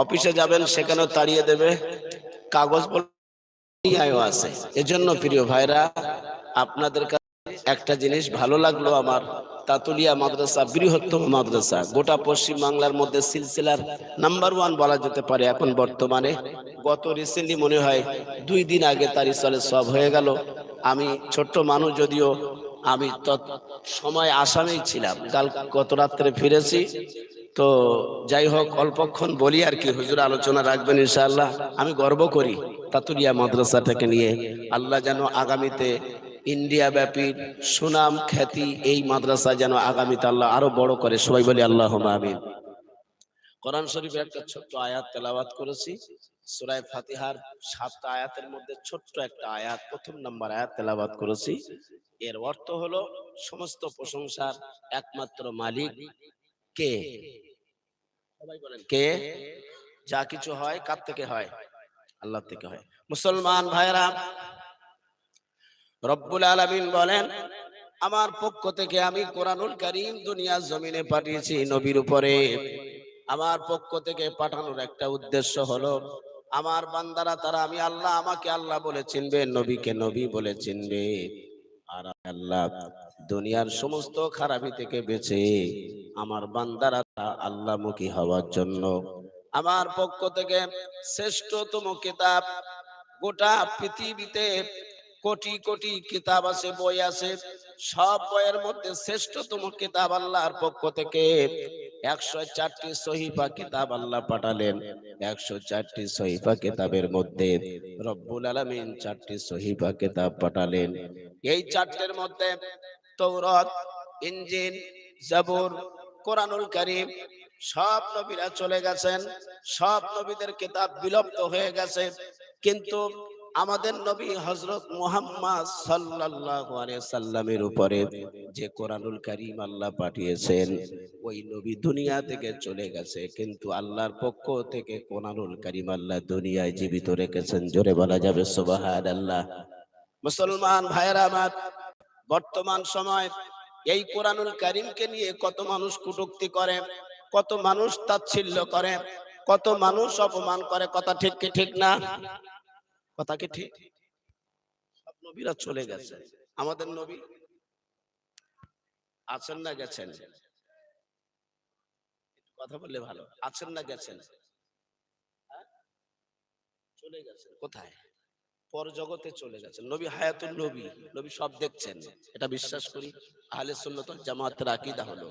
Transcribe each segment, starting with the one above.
অফিসে যাবেন, সেখানেও তাড়িয়ে দেবে। কাগজ দুনিয়ায়ও আছে। এজন্য প্রিয় ভাইরা, আপনাদের কাছে একটা জিনিস ভালো লাগল আমার। তাতুলিয়া মাদ্রাসা, বৃহত্তম মাদ্রাসা। গোটা পশ্চিম বাংলার মধ্যে সিলসিলার নাম্বার ওয়ান বলা যেতে পারে এখন বর্তমানে। গত রিসেন্টলি মনে হয় দুই দিন আগে তার ইসলে সব হয়ে গেল। আমি ছোট্ট মানুষ যদিও, আমি তৎ সময় আসামেই ছিলাম। কাল গত রাত্রে ফিরেছি। তো যাই হোক, অল্পক্ষণ বলি আর কি, হুজুর আলোচনা রাখবেন ইনশাআল্লাহ। আমি গর্ব করি তাতুলিয়া মাদ্রাসাটাকে নিয়ে। আল্লাহ যেন আগামীতে ইন্ডিয়া ব্যাপী সুনাম খ্যাতি এই মাদ্রাসা যেন আগামীতে আল্লাহ আরও বড় করে। সবাই বলি আল্লাহ আমিন। কোরআন শরীফের একটা ছোট্ট আয়াত তেলাওয়াত করেছি। সুরায় ফাতিহার সাতটা আয়াতের মধ্যে ছোট্ট একটা আয়াত, প্রথম নাম্বার আয়াত তেলাওয়াত করেছি। এর অর্থ হলো, সমস্ত প্রশংসার একমাত্র মালিক কে? কে? যা কিছু হয় কার থেকে হয়? আল্লাহ থেকে হয়। মুসলমান ভাইরা রব্বুল আলামিন বলেন আমার পক্ষ থেকে আমি কোরআনুল কারীম দুনিয়ার জমিনে পাঠিয়েছি নবীর উপরে। আমার পক্ষ থেকে পাঠানোর একটা উদ্দেশ্য হলো আমার বান্দারা তারা আমি আল্লাহ আমাকে আল্লাহ বলে চিনবে নবীকে নবী বলে চিনবে। আর আল্লাহ দুনিয়ার সমস্ত খারাপি থেকে বেঁচে আমার বান্দারা আল্লাহমুখী হওয়ার জন্য। আমার পক্ষ থেকে শ্রেষ্ঠতম কিতাব, গোটা পৃথিবীতে কোটি কোটি কিতাব আছে, বই আছে, সব বইয়ের মধ্যে শ্রেষ্ঠতম কিতাব আল্লাহর পক্ষ থেকে। একশো চারটি সহিফা কিতাব আল্লাহ পাঠালেন। একশো চারটি সহিফা কিতাবের মধ্যে রব্বুল আলমিন চারটি সহিফা কিতাব পাঠালেন। এই চারটের মধ্যে তৌরত ইঞ্জিন জাবুর কোরআনুল করিম, সব নবীরা চলে গেছেন, সব নবীদের কিতাব বিলুপ্ত হয়ে গেছে। কিন্তু আমাদের নবী হজরত আলাইহি সাল্লামের উপরে যে কোরআনুল কারীম আল্লাহ পাঠিয়েছেন, ওই নবী দুনিয়া থেকে চলে গেছে। কিন্তু আল্লাহর পক্ষ থেকে কোরআনুল কারীম আল্লাহ দুনিয়ায় জীবিত রেখেছেন। জোরে বলা যাবে, সুবহানাল্লাহ। মুসলমান ভাইরা আমার, বর্তমান সময় এই কোরআনুল কারীমকে নিয়ে কত মানুষ কটূক্তি করে, কত মানুষ তাচ্ছিল্য করে, কত মানুষ অপমান করে, কথা ঠিক কি ঠিক না? কথা কি ঠিক? সব নবীরা চলে গেছে। আমাদের নবী আছেন না গেছেন? কথা বললে ভালো। আছেন না গেছেন? হ্যাঁ? চলে গেছেন। কোথায়? পর জগতে চলে গেছেন নবী হায়াতুল নবী নবী সব দেখছেন। এটা বিশ্বাস করি, আহলে সুন্নত জামাতের আকীদা হলো।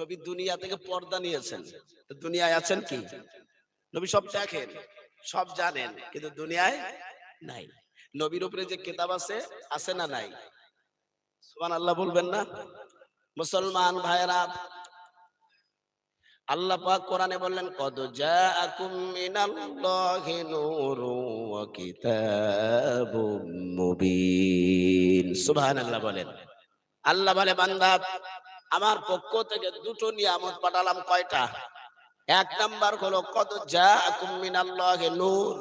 নবী দুনিয়া থেকে পর্দা নিয়েছেন। দুনিয়ায় আছেন কি? নবী সব দেখেন, সব জানেন, কিন্তু দুনিয়ায় নাই। নবীর উপরে যে কিতাব আছে আছে না নাই? সুবহান আল্লাহ বলবেন না? মুসলমান ভাইরা আল্লাহ পাক কোরআনে বললেন, কদ জাআকুম মিনাল্লাহি নূরু ওয়া কিতাবুম মুবিন। সুবহানাল্লাহ বলেন। আল্লাহ বলে, বান্দা, আমার পক্ষ থেকে দুটো নিয়ামত পাঠালাম কয়টা? এক নাম্বার হলো, কদ জাআকুম মিনাল্লাহি নূর।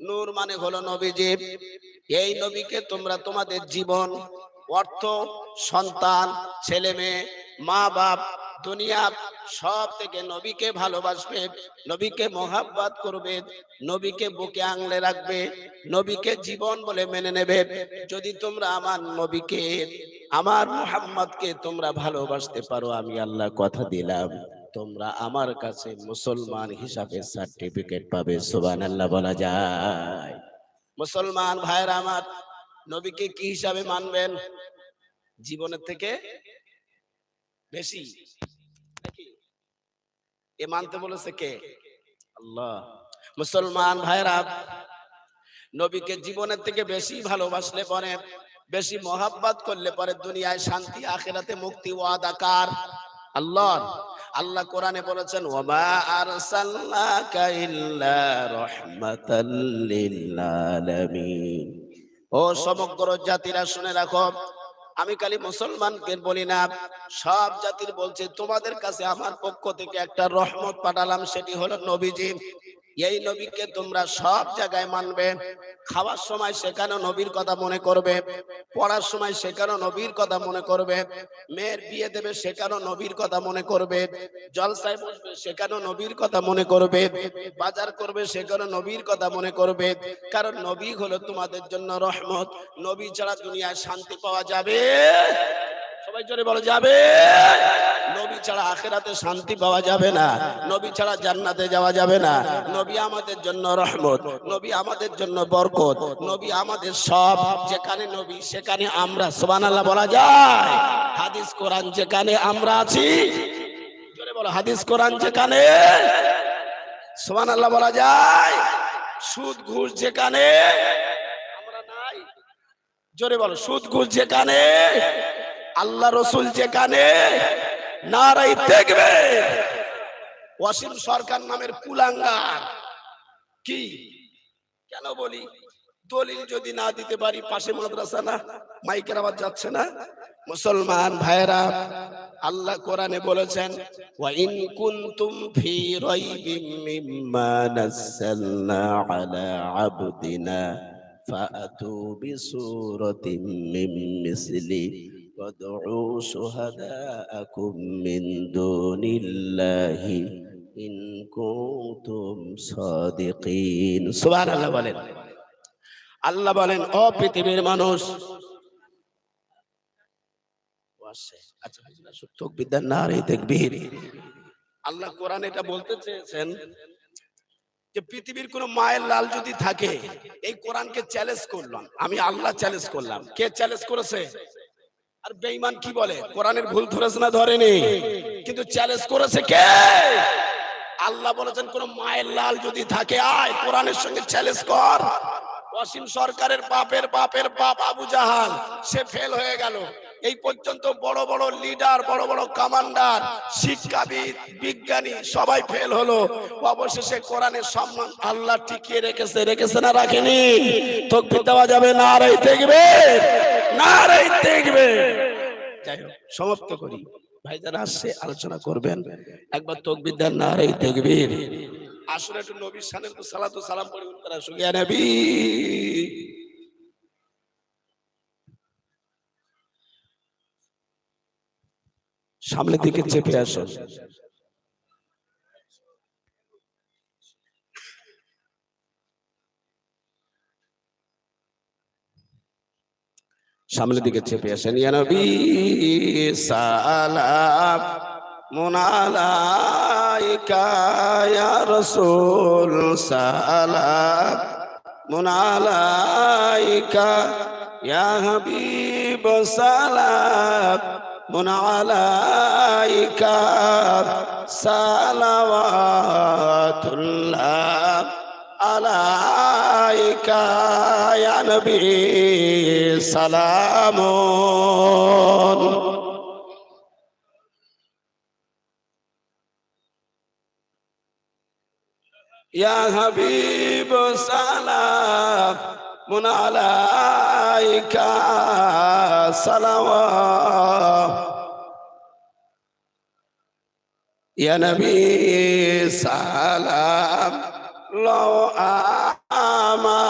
নূর মানে হলো নবীজি। এই নবীকে তোমরা তোমাদের জীবন, অর্থ, সন্তান, ছেলে মেয়ে মা বাপ দুনিয়া সব থেকে নবীকে ভালোবাসবে, নবীকে মোহাব্বত করবে, নবীকে বুকে আংলে রাখবে, নবীকে জীবন বলে মেনে নেবে। যদি তোমরা আমার নবীকে, আমার মোহাম্মদকে তোমরা ভালোবাসতে পারো, আমি আল্লাহ কথা দিলাম। তোমরা আমার কাছে মুসলমান হিসাবে সার্টিফিকেট পাবে সুবান আল্লাহ বলা যায়। মুসলমান ভাইরা আমার, নবীকে কি হিসাবে মানবেন? জীবনের থেকে বেশি। নাকি? এ মানতে বলেছে কে? আল্লাহ। মুসলমান ভাইরা নবীকে জীবনের থেকে বেশি ভালোবাসলে পরে বেশি মহাব্বত করলে পরে দুনিয়ায় শান্তি আখেরাতে মুক্তি ওয়াদাকার আল্লাহ আল্লাহ কোরআনে বলেছেন ওয়ামা আরসালনাকা ইল্লা রাহমাতাল লিল আলামিন। ও সমগ্র জাতিরা শুনে রাখো আমি খালি মুসলমানকে বলি না, সব জাতির বলছে, তোমাদের কাছে আমার পক্ষ থেকে একটা রহমত পাঠালাম, সেটি হলো নবীজি। এই নবীকে তোমরা সব জায়গায় মানবে। খাওয়ার সময় সেখানে নবীর কথা মনে করবে। পড়ার সময় সেখানে নবীর কথা মনে করবে। মেয়ের বিয়ে দেবে সেখানে নবীর কথা মনে করবে। জলসায় বসবে সেখানে নবীর কথা মনে করবে। বাজার করবে সেখানে নবীর কথা মনে করবে। কারণ নবী হলো তোমাদের জন্য রহমত। নবী ছাড়া দুনিয়ায় শান্তি পাওয়া যাবে। সবাই জোরে বলো, যাবে। নবী ছাড়া আখেরাতে শান্তি পাওয়া যাবে না। নবী ছাড়া জান্নাতে যাওয়া যাবে না। নবী আমাদের জন্য রহমত, নবী আমাদের জন্য বরকত, নবী আমাদের সব। যেখানে নবী, সেখানে আমরা, সুবহানাল্লাহ বলা যায়। হাদিস কোরআন যেখানে আমরা আছি। জোরে বলো, হাদিস কোরআন যেখানে, সুবহানাল্লাহ বলা যায়। সুদ ঘুষ যেখানে, আমরা নাই। জোরে বলো, সুদ ঘুষ যেখানে আল্লাহ রসুল যেখানে নারাই দেখবে। ওয়াসিম সরকার নামের কুলাঙ্গার। কি? কেন বলি? দলিল যদি না দিতে পারি, পাশে মাদ্রাসা না, মাইকের আওয়াজ যাচ্ছে না। মুসলমান ভাইরা আল্লাহ কোরআনে বলেছেন ওয়া কুনতুম ফি রাইবিম মিম্মা নাযালনা আলা আবদিনা ফাআতু বিসূরাতিন মিন মিসলি। وادعوا شهداءكم من دون الله إن كنتم صادقين سبحان الله বলেন আল্লাহ বলেন ও পৃথিবীর মানুষ আচ্ছা তকবিদ্যার নারে তাকবীর আল্লাহ কোরআন এটা বলতে চেয়েছেন যে পৃথিবীর কোন মায়ের লাল যদি থাকে এই কোরআনকে চ্যালেঞ্জ করলাম আমি আল্লাহ চ্যালেঞ্জ করলাম কে চ্যালেঞ্জ করেছে আর বেঈমান কি বলে? কোরআনের ভুল ধরেছে না ধরেনি? কিন্তু চ্যালেঞ্জ করেছে কে? আল্লাহ বলেছেন, কোন মায়ের লাল যদি থাকে, আয়, কোরআনের সঙ্গে চ্যালেঞ্জ কর। অসীম সরকারের বাপের বাপের বাপ আবু জাহাল, সে ফেল হয়ে গেল। এই পর্যন্ত বড় বড় লিডার বড় বড় কমান্ডার শিক্ষাবিদ, বিজ্ঞানী, সবাই ফেল হলো। অবশেষে কোরআনের সম্মান আল্লাহ টিকিয়ে রেখেছে রেখেছে না রাখেনি? তকবির দেওয়া যাবে না আড়াই দেখবে, না আড়াই দেখবে। যাই হোক, সমাপ্ত করি। ভাইজান আসছে, আলোচনা করবেন। একবার তকবির দেন, না আড়াই দেখবীর আসলে একটু সালাতু সালাম পড়ে উত্তরা সুগিয়া নবী। সামনের দিকে চেপে আসো। সামনের দিকে চেপে আসেন। ইয়া নবী, সালাম, মুনালাইকা, ইয়া রাসূল, সালাম, মুনালাইকা হাবিব, সালাম। মুনালাইকা সালাওয়াতুল্লাহ আলাইকা ইয়া নবী সালামুন। ইয়া হাবিব সালাম। মুন আলাইকা সালাওয়াত ইয়া নবী সালাম লো আমা